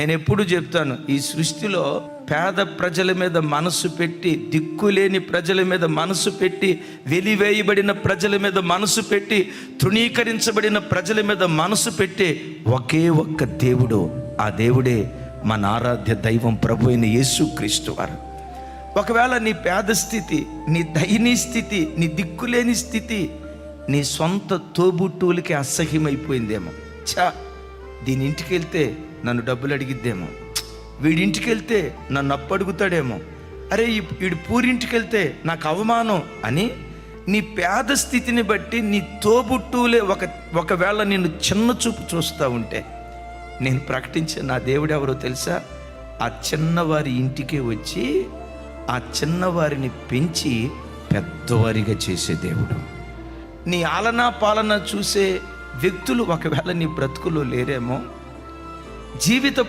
నేను ఎప్పుడు చెప్తాను ఈ సృష్టిలో పేద ప్రజల మీద మనసు పెట్టి దిక్కులేని ప్రజల మీద మనసు పెట్టి వెలివేయబడిన ప్రజల మీద మనసు పెట్టి తృణీకరించబడిన ప్రజల మీద మనసు పెట్టి ఒకే ఒక్క దేవుడు ఆ దేవుడే మన ఆరాధ్య దైవం ప్రభు అయిన యేసుక్రీస్తు వారు. ఒకవేళ నీ పేద స్థితి నీ దయనీ స్థితి నీ దిక్కులేని స్థితి నీ సొంత తోబుట్టువులకి అసహ్యమైపోయిందేమో. చా దీని ఇంటికి వెళ్తే నన్ను డబ్బులు అడిగిద్దేమో వీడింటికి వెళ్తే నన్ను అప్పు అడుగుతాడేమో అరే వీడు పూరింటికి వెళ్తే నాకు అవమానం అని నీ పేద స్థితిని బట్టి నీ తోబుట్టువులే ఒక ఒకవేళ నేను చిన్న చూపు చూస్తూ ఉంటే నేను ప్రకటించే నా దేవుడు ఎవరో తెలుసా? ఆ చిన్నవారి ఇంటికి వచ్చి ఆ చిన్నవారిని పెంచి పెద్దవారిగా చేసే దేవుడు. నీ ఆలనా పాలన చూసే వ్యక్తులు ఒకవేళ నీ బ్రతుకులో లేరేమో జీవిత